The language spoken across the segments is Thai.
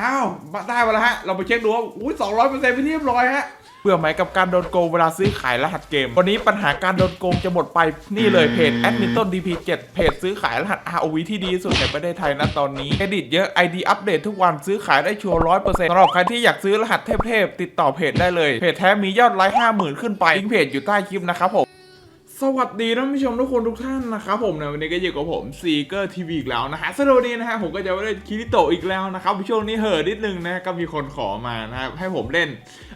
อ้าวมาได้มาแล้วฮะ เราไปเช็คดูว่าอุ้ยสองร้อยเปอร์เซ็นต์ไปเรียบร้อยฮะเพื่อไหมกับการโดนโกงเวลาซื้อขายรหัสเกม วันนี้ปัญหาการโดนโกงจะหมดไปนี่เลยเพจ a d m i n t o n DP7 เพจซื้อขายรหัส ROV ที่ดีที่สุดในประเทศไทยนะตอนนี้เครดิตเยอะ ID อัปเดตทุกวันซื้อขายได้ชัวร์ร้อยเปอร์เซ็นต์สำหรับใครที่อยากซื้อรหัสเทพๆติดต่อเพจได้เลยเพจแท้มียอดไลค์ห้าหมื่นขึ้นไปลิงก์เพจอยู่ใต้คลิปนะครับผม สวัสดีท่านผู้ชมทุกคนทุกท่านนะครับผมนะวันนี้ก็อยู่กับผมซีเกอร์ทีวีอีกแล้วนะฮะสำหรับวันนี้นะฮะผมก็จะมาเล่นคิริโตะอีกแล้วนะครับช่วงนี้เห่อนิดนึงนะก็มีคนขอมานะครับให้ผมเล่น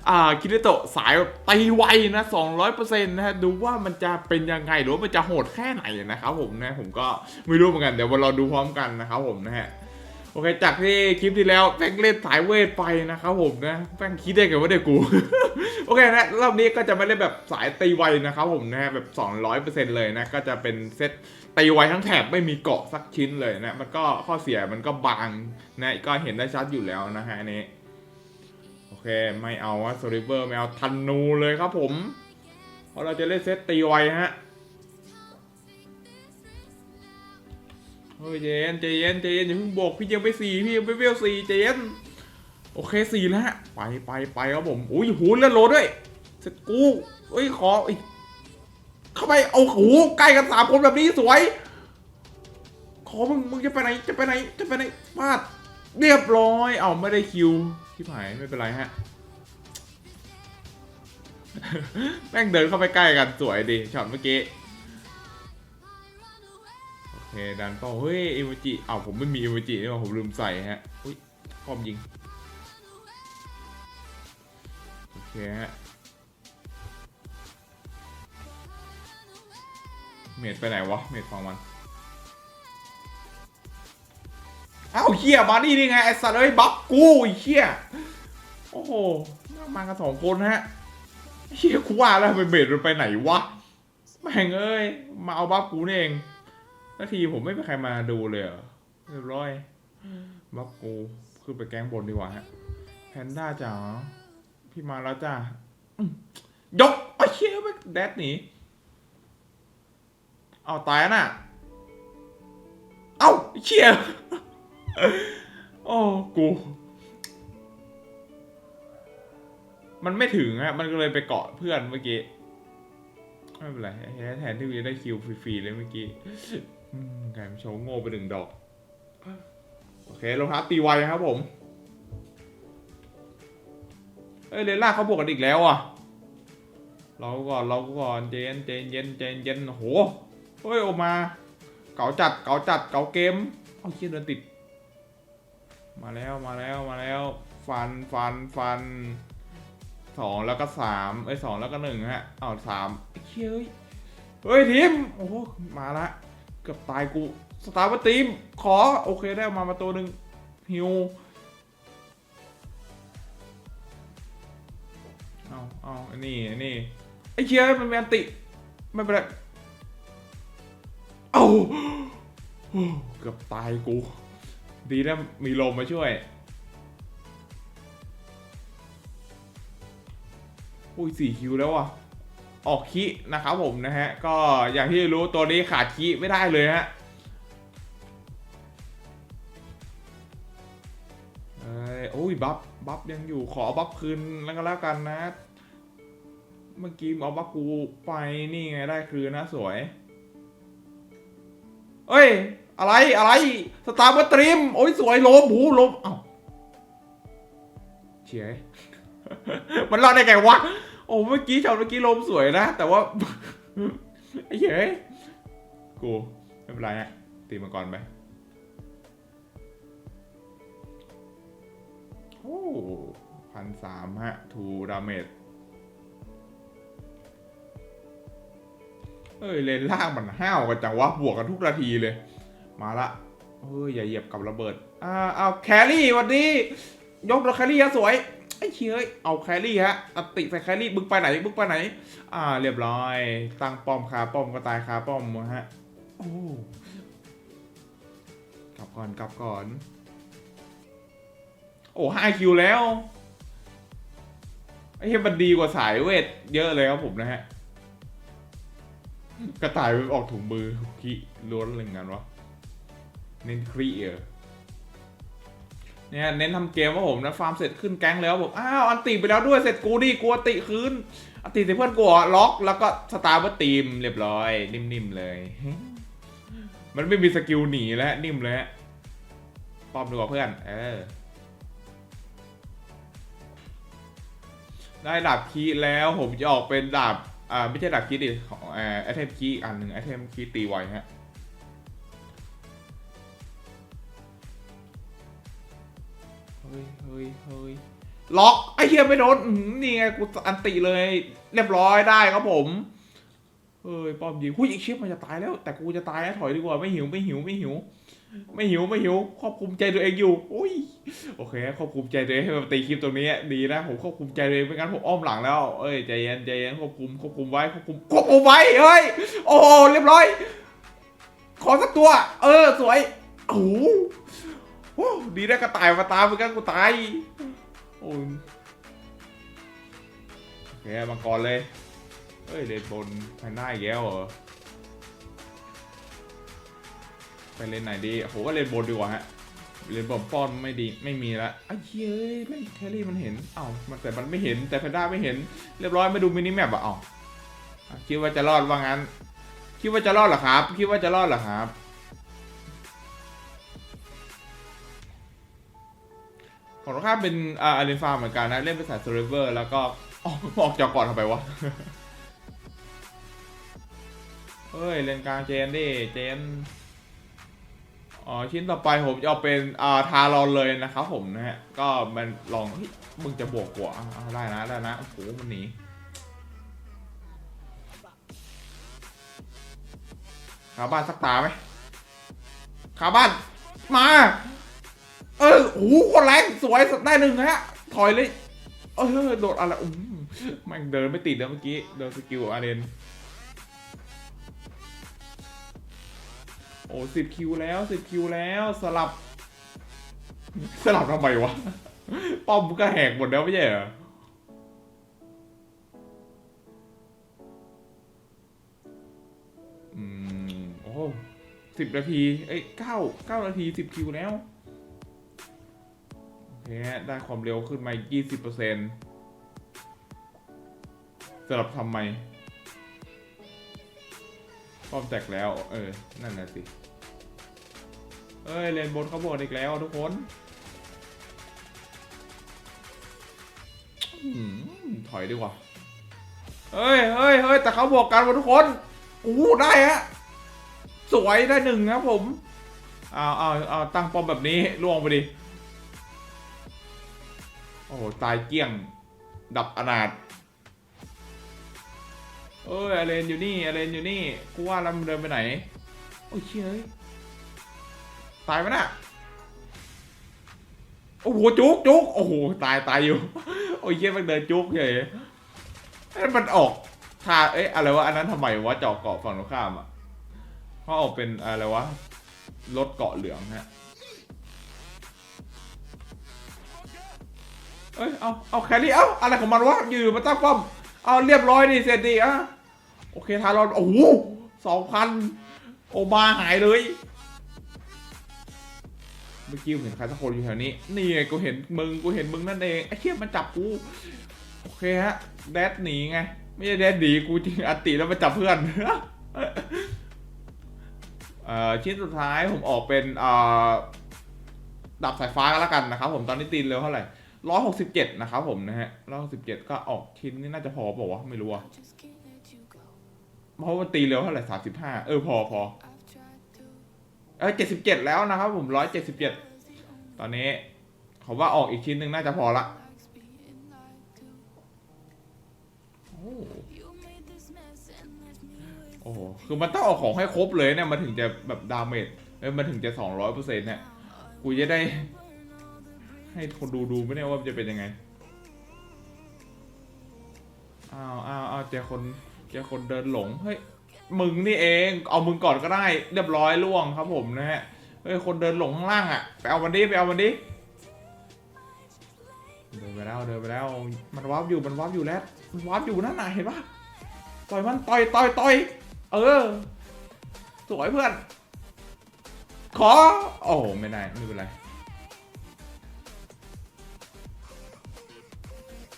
อ่าคิริโตะสายตีไวนะ200%นะฮะดูว่ามันจะเป็นยังไงหรือว่ามันจะโหดแค่ไหนนะครับผมนะผมก็ไม่รู้เหมือนกันเดี๋ยวเราดูพร้อมกันนะครับผมนะฮะโอเคจากที่คลิปที่แล้วแป้งเล่นสายเวทไปนะครับผมนะแป้งคิดได้ไงว่าเด็กกู โอเคนะรอบนี้ก็จะไม่ได้แบบสายตีไวนะครับผมนะฮะแบบ 200%เลยนะ ก็จะเป็นเซตตีไวทั้งแถบไม่มีเกาะสักชิ้นเลยนะมันก็ข้อเสียมันก็บางนะก็เห็นได้ชัดอยู่แล้วนะฮะอันนี้โอเคไม่เอาวะโซลิเวอร์ไม่เอาทันนูเลยครับผมเพราะเราจะเล่นเซตตีไวฮะเฮ้ยใจนใจนใจนอย่าเพิ่งบวกพี่ยังไปสี่พี่ยังไปเวลสี่ใจเย็น อเคสี่แล้วฮะไปไปไปครับผมอุ้ยหูเลื่อนโลด้วยเสร็จกูเอ้ยขออีกเข้าไปเอาหูใกล้กันสามคนแบบนี้สวย ขอมึงมึงจะไปไหนจะไปไหนจะไปไหนพลาดเรียบร้อยเอาไม่ได้คิวชิบหายไม่เป็นไรฮะแม่งเดินเข้าไปใกล้กันสวยดีช็อตเมื่อกี้โอเคดันเป้าเฮ้ยอิมจิอ้าวผมไม่มีอิมจินี่หว่าผมลืมใส่ฮะอุ้ยคอมยิง เคฮะเมดไปไหนวะ เมดฟังมัน อ้าวเฮียมานี่นี่ไง ไอ้สัตว์เอ้ยบัฟกูไอ้เฮียโอ้โหมากันสองคนฮะเฮียกูว่าแล้วไปเมดมันไปไหนวะ แม่งเอ้ย มาเอาบัฟกูนี่เองนาทีผมไม่มีใครมาดูเลยเหรอเรียบร้อยบัฟกูขึ้นไปแก๊งบนดีกว่าฮะ แพนด้าจ๋า พี่มาแล้วจ้ายกไอ้เชี่ยไม่แดดหนีเอาตายน่ะ เอ้าเชี่ยโอ้กู มันไม่ถึงฮะมันก็เลยไปเกาะเพื่อนเมื่อกี้ ไม่เป็นไรแทนที่จะได้คิวฟรีๆเลยเมื่อกี้อืมไก่มันโชว์โง่ไปหนึ่งดอก โอเครองเท้าตีไวครับผม เอ้ยเลล่าเขาบวกกันอีกแล้วอะ เราก่อนเราก่อนเจนเจนเย็นเจนเย็นโหเฮ้ยออกมา เก๋าจัดเก๋าจัดเก๋าเกมเอาเชี่ยเดินติด มาแล้วมาแล้วมาแล้ว ฟันฟันฟันสองแล้วก็สามเอ้ยสองแล้วก็หนึ่งฮะเอาสามไอ้เชี่ยเฮ้ยเฮ้ยทีมโอ้โหมาละเกือบตายกูสตาร์บัตีมขอโอเคได้มามาตัวหนึ่งฮิว เอาอันนี้อันนี้ไอ้เชียมันมีอันติไม่เป็นไรเอาเกือบตายกู ดีนะมีลมมาช่วยอุ้ยสี่คิวแล้วอะ ออกคีนะครับผมนะฮะ ก็อย่างที่รู้ตัวนี้ขาดคีไม่ได้เลยฮะโอ้ย บัฟ บัฟยังอยู่ขอบัฟคืนแล้วก็แล้วกันนะ เมื่อกี้เอาบัฟกูไปนี่ไงได้คืนนะสวย เอ้ย อะไรอะไรสตาร์บัตรีมโอ้ยสวยลมหูลมเอ้าเฉยมันรอดได้ไงวะ โอ้เมื่อกี้ช็อตเมื่อกี้ลมสวยนะ แต่ว่าไอ้เหี้ยกูไม่เป็นไรฮะตีมาก่อนไปโอ้พันสามฮะทูดาเมจ เอ้ยเลนล่างมันห้าวกันจังวะบวกกันทุกนาทีเลย มาละเฮ้ยอย่าเหยียบกับระเบิดอ่าเอาแครี่วันนี้ยกตัวแครี่ฮะสวยไอ้เชี่ยเอ้ยเอาแครี่ฮะอติใส่แครี่บึงไปไหนบึงไปไหน อ่า เรียบร้อย ตั้งป้อมคาป้อมก็ตายคาป้อมฮะโอ้กลับก่อนกลับก่อน โอ้ห้าคิวแล้วไอ้เหี้ยมันดีกว่าสายเวทเยอะเลยครับผมนะฮะ กระต่ายมันออกถุงมือขี้ล้วนอะไรเงี้ยวะเน้นครีเออเนี่ยเน้นทำเกมว่าผมนะฟาร์มเสร็จขึ้นแก๊งแล้วผมอ้าวอันติไปแล้วด้วยเสร็จกูดิกลัวติคืนอันติใส่เพื่อนกูอะล็อกแล้วก็สตาร์บอร์ตีมเรียบร้อย นิ่มๆเลย มันไม่มีสกิลหนีแล้วนิ่มเลยฮะปอมดูกว่าเพื่อน เออ ได้ดาบคีแล้วผมจะออกเป็นดาบอ่าไม่ใช่ดาบคีดิของ อ่าไอเทมคีอีกอันหนึ่งไอเทมคีตีไวฮะเฮ้ยเฮ้ยเฮ้ยล็อกไอเฮียไม่โดนนี่ไงกูอันติเลย เรียบร้อยได้ครับผม เฮ้ยป้อมยิงหุ้ยอีกชิปมันจะตายแล้ว แต่กูจะตายนะถอยดีกว่าไม่หิวไม่หิวไม่หิว ไม่หิวไม่หิวควบคุมใจตัวเองอยู่อุ้ยโอเคควบคุมใจตัวเองให้มันตีคลิปตรงนี้ดีนะผมควบคุมใจตัวเองไม่งั้นผมอ้อมหลังแล้วเอ้ยใจเย็นใจเย็นควบคุมควบคุมไว้ควบคุมควบคุมไว้เฮ้ยโอ้เรียบร้อย ขอสักตัว เออสวยโอ้โหดีได้กระต่ายมาตามเหมือนกันกูตายโอ้ยโอเคมังกรเลย เฮ้ยเลนบนแพนด้าอีกแล้วเหรอไปเล่นไหนดีโหก็เล่นบนดีกว่าฮะเล่นบนป้อนไม่ดีไม่มีละไอ้เฮ้ยแม่งแครี่มันเห็นเอ้ามันแต่มันไม่เห็นแต่แพนด้าไม่เห็น เรียบร้อยม่ดูมินิแมปอะเอ้าอะคิดว่าจะรอดว่างั้น คิดว่าจะรอดเหรอครับ คิดว่าจะรอดเหรอครับของเราข้าเป็นอาอารีนฟาร์เหมือนกันนะเล่นเป็นสายเซอร์เวอร์แล้วก็ออกออกจากก่อนทำไมวะ เฮ้ยเลนกลางเจนดิเจนอ๋อชิ้นต่อไปผมจะเอาเป็นอ่าทารอนเลยนะครับผมนะฮะก็มันลองฮ้ยมึงจะบวกกว่าอ่าได้นะได้นะโอ้โหมันหนีขาบ้านสักตาไหมขาบ้านมา เออโอ้โหคนแรงสวยสได้หนึ่งฮะถอยเลยเออโดดอะไรอุ้มแม่งเดินไม่ติดแล้วเมื่อกี้เดินสกิลอาเรน โอ้สิบคิวแล้วสิบคิวแล้วสลับ สลับทำไมวะ ป้อมก็แหกหมดแล้วไม่ใช่เหรออืมโอ้สิบนาที เอ้ยเก้าเก้านาทีสิบคิวแล้วโอเคฮะได้ความเร็วขึ้นมายี่สิบเปอร์เซ็นต์สลับทำไม ป้อมแตกแล้ว เออ นั่นน่ะสิเอ้ยเลนบนเขาบดอีกแล้วทุกคนอถอยดีกว่า เฮ้ยเฮ้ยเฮ้ยแต่เขาบวกกันหมดทุกคนอู้ได้ฮะ สวยได้หนึ่งครับผม เอาเอาเอาตั้งปอมแบบนี้ล่วงไปดิ โอ้โหตายเกี้ยง ดับอนาถ เอ้ยอเลนอยู่นี่อเลนอยู่นี่กูว่าแล้วมันเดินไปไหน โอ้ยเชี่ยเอ้ยตายไหมน่ะโอ้โหจุกจุกโอ้โหตายตายอยู่ โอ้ยเชี่ยมันเดินจุกเฉยเอ้มันออกท่าเอ๊ะอะไรวะอันนั้นทำไมวะจาะเกาะฝั่งตรงข้ามอะเขาะออกเป็นอะไรวะรถเกาะเหลืองฮะเอ้ยเอาเอาแครี่เอาอะไรของมันวะอยู่ๆมาตั้งป้อม เอาเรียบร้อยดิเสร็จดีอะโอเคทารอนโอ้โหสองพันโอบาหายเลย เมื่อกี้เห็นใครสักคนอยู่แถวนี้ นี่ไงกูเห็นมึงกูเห็นมึงนั่นเองไอ้เชี่ยมันจับกูโอเคฮะแดดหนีไง ไม่ใช่แดดหนีกูจริงอัติแล้วมาจับเพื่อนเออชิ้นสุดท้ายผมออกเป็นเออดับสายฟ้ากันแล้วกันนะครับผมตอนนี้ตีนเร็วเท่าไหร่ ร้อยหกสิบเจ็ดนะครับผมนะฮะร้อยหกสิบเจ็ดก็ออกชิ้นนี่น่าจะพอเปล่าวะไม่รู้อะเพราะว่าตีเร็วเท่าไหร่สามสิบห้าเออพอพอเออเจ็ดสิบเจ็ดแล้วนะครับผมร้อยเจ็ดสิบเจ็ดตอนนี้ผมว่าออกอีกชิ้นหนึ่งน่าจะพอละโอ้โอ้โหคือมันต้องเอาของให้ครบเลยเนี่ยมันถึงจะแบบดาเมจเออมันถึงจะสองร้อยเปอร์เซ็นต์เนี่ยกูจะได้ ให้คนดูดูไม่ได้ว่าจะเป็นยังไง อ้าวอ้าวอ้าวเจอคนเจอคนเดินหลง เฮ้ย มึงนี่เอง เอามึงก่อนก็ได้ เรียบร้อยล่วงครับผมนะฮะ เฮ้ย คนเดินหลงข้างล่างอะ ไปเอามันดิ ไปเอามันดิ เดินไปแล้ว เดินไปแล้ว มันวาร์ปอยู่ มันวาร์ปอยู่แล้ว มันวาร์ปอยู่นั่นน่ะเห็นปะต่อยมัน ต่อยต่อยต่อย เออ สวยเพื่อน ขอ โอ้โหไม่ได้ ไม่เป็นไร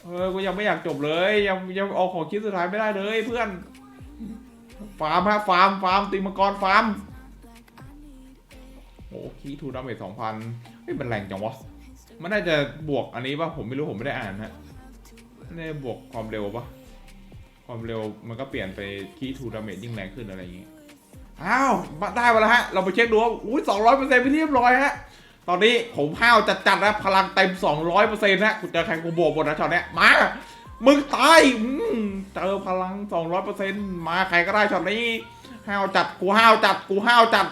เออ กูยังไม่อยากจบเลย ยังยังเอาของชิ้นสุดท้ายไม่ได้เลยเพื่อน ฟาร์มฮะฟาร์มฟาร์มตีมังกรฟาร์มโอ้คีทูดาเมจสองพันเฮ้ยมันแรงจังวะ มันน่าจะบวกอันนี้ป่ะผมไม่รู้ผมไม่ได้อ่านฮะน่าจะบวกความเร็วป่ะความเร็วมันก็เปลี่ยนไปคีทูดาเมจยิ่งแรงขึ้นอะไรอย่างงี้ อ้าว ได้มาแล้วฮะ เราไปเช็คดูว่าอุ้ยสองร้อยเปอร์เซ็นต์ไปเรียบร้อยฮะ ตอนนี้ผมห้าวจัดๆนะพลังเต็ม 200%นะกูเจอใครกูโบกหมดนะช็อตเนี้ยมามึงตายเจอพลัง 200%มาใครก็ได้ช็อตนี้ห้าวจัดกูห้าวจัดกูห้าวจัด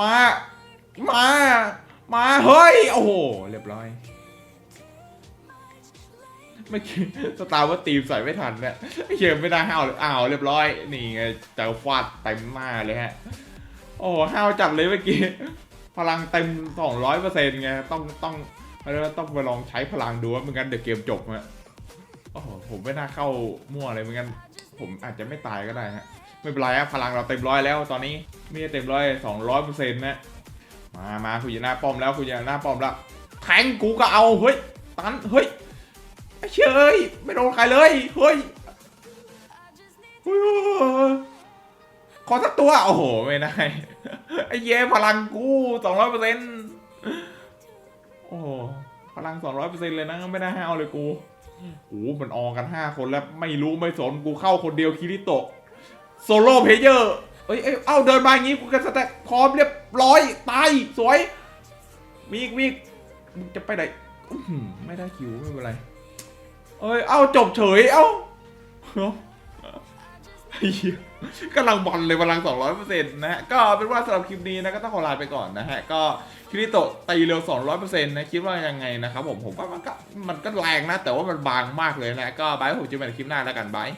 มามามาเฮ้ยโอ้โหเรียบร้อยไม่คิดสตาร์ว่าตีมใส่ไม่ทันเนี่ยไอ้เชี่ยไม่ได้ห้าวเลยอ้าวเรียบร้อย นี่ไงเจอฟาดเต็มหน้าเลยฮะ โอ้ห้าวจัดเลยเมื่อกี้ พลังเต็ม200เปอร์เซ็นต์ไงต้องต้องเขาเรียกว่าต้องไปลองใช้พลังดูว่าไม่งั้นเดี๋ยวเกมจบฮะโอ้โหผมไม่น่าเข้ามั่วเลยไม่งั้นผมอาจจะไม่ตายก็ได้ฮะไม่เป็นไรฮะพลังเราเต็มร้อยแล้วตอนนี้ไม่ได้เต็มร้อยสองร้อยเปอร์เซ็นต์นะมามาคุณยู่หน้าป้อมแล้วคุณยู่หน้าป้อมแล้วแทงกูก็เอาเฮ้ยตันเฮ้ยไอ้เชยเอ้ยไม่โดนใครเลยเฮ้ยขอสักตัวโอ้โหไม่ได้ ไอ้เย่พลังกูสองร้อยเปอร์เซ็นต์โอ้พลังสองร้อยเปอร์เซ็นต์เลยนะไม่ได้ให้เอาเลยกูโอ้หมันออกกันห้าคนแล้วไม่รู้ไม่สนกูเข้าคนเดียวคิริโตะโซโล่เพเยอร์เอ้ยเอ้ยเอ้าเดินมาอย่างงี้กูกันสแต็กพร้อมเรียบร้อยตายสวยมีอีกมีอีกมึงจะไปไหนไม่ได้คิวไม่เป็นไร เอ้ยเอ้าจบเฉยเอ้าเอ้าไอ้เหี้ย กำลังบอลเลยพลัง 200%นะฮะ ก็เป็นว่าสำหรับคลิปนี้นะก็ต้องขอลาไปก่อนนะฮะ ก็คิริโตะตีเร็ว 200%นะ คิดว่ายังไงนะครับผม ผมว่ามันก็มันก็แรงนะ แต่ว่ามันบางมากเลยนะ ก็บายผมจะเป็นคลิปหน้าแล้วกันบาย